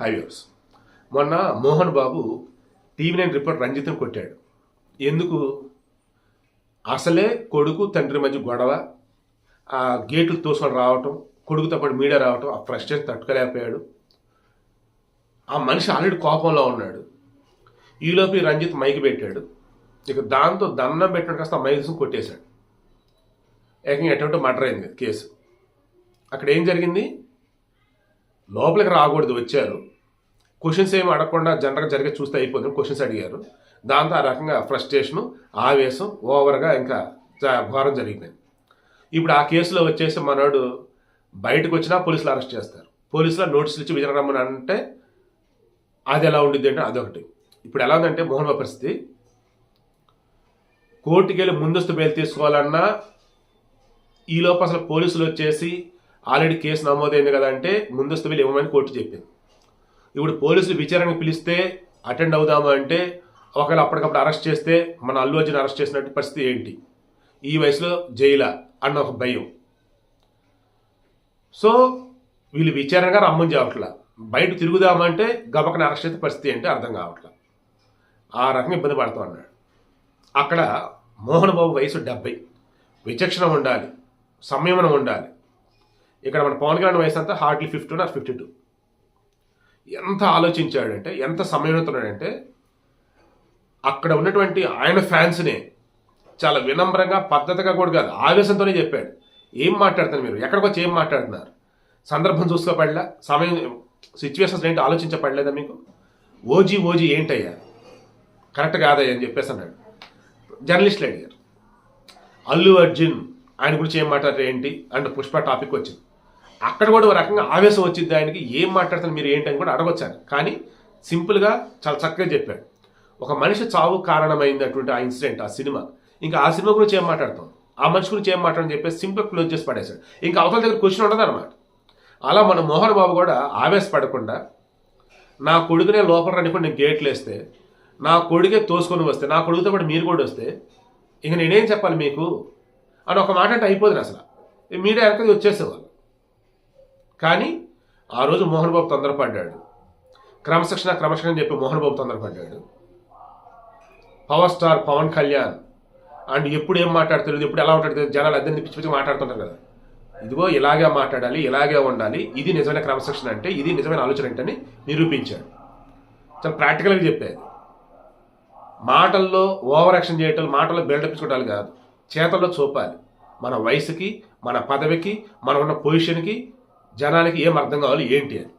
Highways. మొన్న Mohan Babu TV nine report రంజిత్ని కొట్టాడు. ఎందుకు? అసలే కొడుకు తండ్రి మధ్య గొడవ ఆ గేట్లు తోసుకొని రావటం కొడుకుతో పాటు మీడియా రావటం ఆ ఫ్రస్ట్రేషన్ తట్టుకోలేకపోయాడు. ఆ మనిషి ఆల్రెడీ కోపంలో ఉన్నాడు. ఈలోపు రంజిత్ మైకి పెట్టాడు. ఇక దాంతో దండం పెట్టిన కాస్త ఆ కొట్టేశాడు. ఏకంగా ఎటువంటి మర్డర్ అయింది కేసు. అక్కడ ఏం జరిగింది? లోపలికి రాకూడదు వచ్చారు. క్వశ్చన్స్ ఏమి అడగకుండా జనరల్గా జరిగే చూస్తే అయిపోతుంది క్వశ్చన్స్ అడిగారు. దాంతో ఆ రకంగా ఫ్రస్ట్రేషను ఆవేశం ఓవర్గా ఇంకా జ- ఘోరం జరిగిపోయింది ఇప్పుడు ఆ కేసులో వచ్చేసి మనోడు బయటకు వచ్చినా పోలీసులు అరెస్ట్ చేస్తారు. పోలీసులు నోటీసులు ఇచ్చి విచారణ అంటే అది ఎలా ఉండిద్ది అంటే అదొకటి. ఇప్పుడు ఎలా ఉందంటే మోహన్ బాబు పరిస్థితి. కోర్టుకి వెళ్ళి ముందస్తు బెయిల్ తీసుకోవాలన్నా ఈ అసలు పోలీసులు వచ్చేసి ఆల్రెడీ కేసు నమోదైంది కదా అంటే ముందస్తు బిల్లు ఇవ్వమని కోర్టు చెప్పింది. ఇప్పుడు పోలీసులు విచారణకు పిలిస్తే అటెండ్ అవుదామా అంటే ఒకవేళ అప్పటికప్పుడు అరెస్ట్ చేస్తే మన అల్లు అర్జున్ అరెస్ట్ చేసినట్టు పరిస్థితి ఏంటి? ఈ వయసులో జైలా అన్న ఒక భయం. సో వీళ్ళు విచారణగా రమ్మని చెప్పట్లా బయట తిరుగుదామంటే గబకన అరెస్ట్ చేసే పరిస్థితి ఏంటి అర్థం కావట్లా. ఆ రకంగా ఇబ్బంది పడుతూ అన్నాడు. అక్కడ మోహన్ బాబు వయసు డెబ్బై. విచక్షణ ఉండాలి. సంయమనం ఉండాలి. ఇక్కడ మన పవన్ కళ్యాణ్ వయసు అంతా hardly fifty or fifty two ఎంత ఆలోచించాడంటే ఎంత సమయంతున్నాడంటే అక్కడ ఉన్నటువంటి ఆయన ఫ్యాన్స్నే చాలా వినమ్రంగా పద్ధతిగా కూడా కాదు ఆవేశంతోనే చెప్పాడు. ఏం మాట్లాడుతున్నారు మీరు? ఎక్కడికి వచ్చి ఏం మాట్లాడుతున్నారు? సందర్భం చూసుకోపడలే సమయం సిచ్యువేషన్స్ ఏంటి? ఆలోచించపడలేదా మీకు? ఓజీ ఓజీ ఏంటయ్యా? కరెక్ట్ కాదయ్యా అని చెప్పేసి అన్నాడు. జర్నలిస్టులు అడిగారు అల్లు అర్జున్ ఆయన గురించి ఏం మాట్లాడారు ఏంటి? అంటే పుష్ప టాపిక్ వచ్చింది. అక్కడ కూడా ఒక రకంగా ఆవేశం వచ్చింది ఆయనకి. ఏం మాట్లాడుతున్నారు మీరు ఏంటి అని కూడా అడగొచ్చాను. కానీ సింపుల్గా చాలా చక్కగా చెప్పాడు. ఒక మనిషి చావు కారణమైనటువంటి ఆ ఇన్సిడెంట్ ఆ సినిమా. ఇంకా ఆ సినిమా గురించి ఏం మాట్లాడతాం? ఆ మనిషి గురించి ఏం మాట్లాడని చెప్పేసి సింపుల్ క్లోజ్ చేసి పడేశాడు. ఇంకా అవతల దగ్గర క్వశ్చన్ ఉండదు అనమాట అలా మన మోహన్ బాబు కూడా ఆవేశపడకుండా నా కొడుకునే లోపల రనిపోయి నేను గేట్లు వేస్తే నా కొడుకే తోసుకొని వస్తే నా కొడుకుతో పాటు మీరు కూడా వస్తే ఇంక నేనేం చెప్పాలి మీకు? అని ఒక మాట అంటే అయిపోతుంది అసలు. మీరే మీడియా వెనకది వచ్చేసేవాళ్ళు. కానీ ఆ రోజు మోహన్ బాబు తొందరపడ్డాడు. క్రమశిక్షణ క్రమశిక్షణ అని చెప్పి Mohan Babu తొందరపడ్డాడు. Power star Pawan Kalyan and ఎప్పుడు ఏం మాట్లాడుతుంది ఎప్పుడు ఎలా ఉంటాడు జనాలు అద్దెని పిచ్చి పిచ్చి మాట్లాడుతుంటారు కదా. ఇదిగో ఇలాగే మాట్లాడాలి ఇలాగే ఉండాలి ఇది నిజమైన క్రమశిక్షణ అంటే ఇది నిజమైన ఆలోచన అంటే నిరూపించాడు. చాలా ప్రాక్టికల్గా చెప్పేది మాటల్లో ఓవర్ యాక్షన్ చేయటం మాటల్లో బిల్డప్ ఇచ్చుకోవటాలు కాదు. చేతల్లో చూపాలి. మన వయసుకి మన పదవికి మనం ఉన్న పొజిషన్కి జనానికి ఏం అర్థం కావాలి ఏంటి అని.